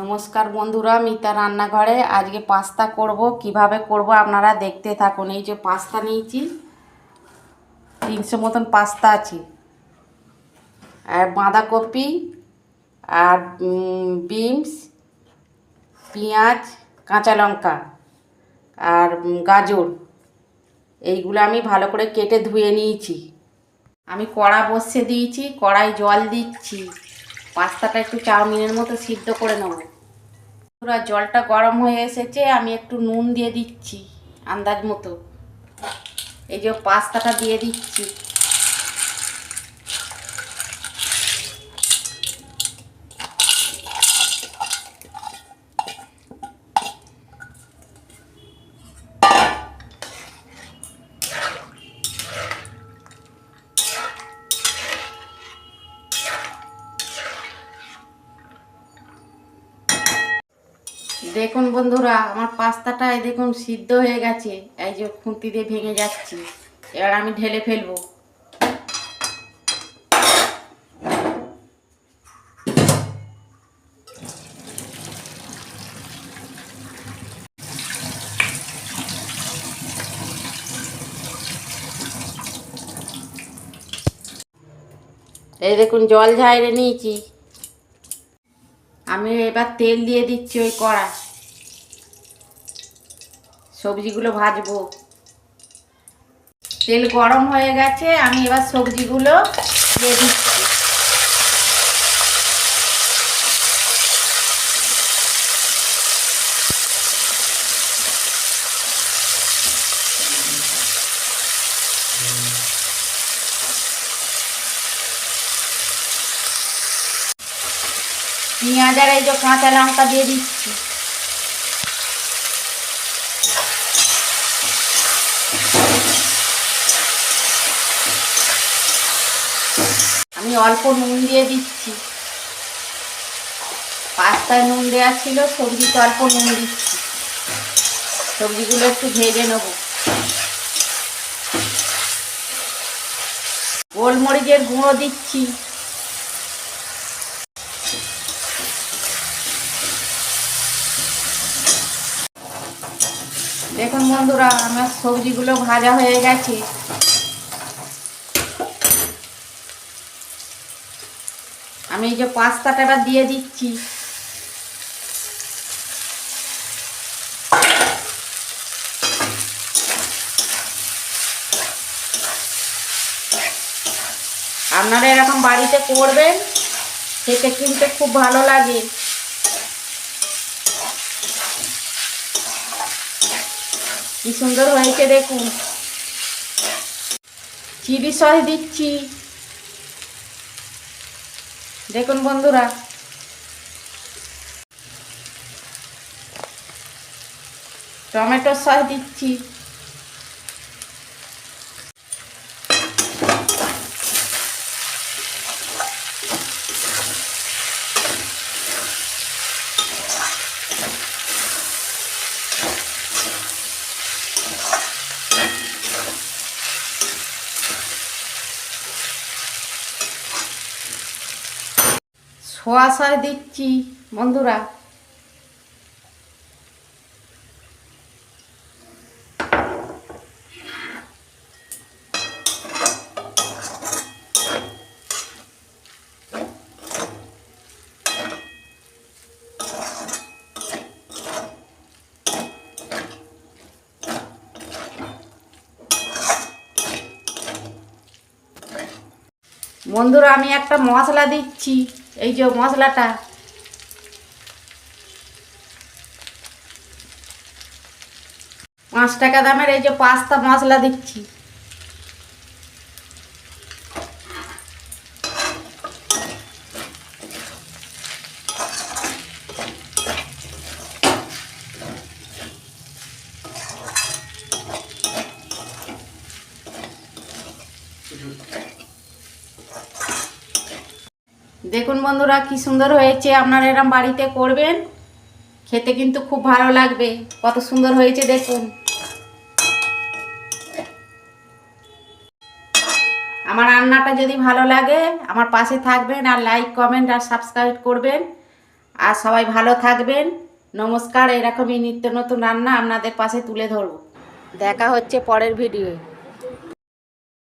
নমস্কার বন্ধুরা, মিতা রান্নাঘরে। আজকে পাস্তা করব। কীভাবে করব আপনারা দেখতে থাকুন। এই যে পাস্তা নিয়েছি, তিনশো মতন পাস্তা আছে। আর বাঁধাকপি আর বিনস, পেঁয়াজ, কাঁচা লঙ্কা আর গাজর। এইগুলো আমি ভালো করে কেটে ধুয়ে নিয়েছি। আমি কড়া বসিয়ে দিয়েছি, কড়াই জল দিচ্ছি। পাস্তাটা একটু চাউমিনের মতো সিদ্ধ করে নেব। পুরো জলটা গরম হয়ে এসেছে, আমি একটু নুন দিয়ে দিচ্ছি, আন্দাজ মতো। এই যে পাস্তাটা দিয়ে দিচ্ছি। দেখুন বন্ধুরা, আমার পাস্তাটা এই দেখুন সিদ্ধ হয়ে গেছে। এই যে খুন্তি দিয়ে ভেঙে যাচ্ছে। এবার আমি ঢেলে ফেলব। এই দেখুন, জল ঝাইরে নিয়েছি। আমি এবার তেল দিয়ে দিচ্ছি ওই কড়া সবজিগুলো ভাজবো। তেল গরম হয়ে গেছে, আমি এবার সবজিগুলো দিয়ে দিচ্ছি। পেঁয়াজ আর এই যে কাঁচা লঙ্কা দিয়ে দিচ্ছি। আমি অল্প নুন দিয়ে দিচ্ছি। পাস্তায় নুন দেওয়া ছিল, সবজিতে অল্প নুন দিচ্ছি। সবজিগুলো একটু ভেজে নেব। গোলমরিচের গুঁড়ো দিচ্ছি। দেখুন বন্ধুরা, আমার সবজিগুলো ভাজা হয়ে গেছে। আমি এই যে পাস্তাটা এবার দিয়ে দিচ্ছি। আপনারা এরকম বাড়িতে করবেন, খেতে কিনতে খুব ভালো লাগে। কি সুন্দর হয়েছে দেখুন। চিলি সস দিচ্ছি। দেখুন বন্ধুরা। টমেটো সস দিচ্ছি। সোয়া দিচ্ছি বন্ধুরা। বন্ধুরা, আমি একটা মশলা দিচ্ছি। এই যে মশলাটা। পাঁচ টাকা দামের এই যে পাস্তা মশলা দিচ্ছি। দেখুন বন্ধুরা, কি সুন্দর হয়েছে। আপনারা এরম বাড়িতে করবেন, খেতে কিন্তু খুব ভালো লাগবে। কত সুন্দর হয়েছে দেখুন। আমার রান্নাটা যদি ভালো লাগে, আমার পাশে থাকবেন আর লাইক কমেন্ট আর সাবস্ক্রাইব করবেন। আর সবাই ভালো থাকবেন। নমস্কার, এরকমই নিত্য নতুন রান্না আপনাদের পাশে তুলে ধরবো। দেখা হচ্ছে পরের ভিডিওয়ে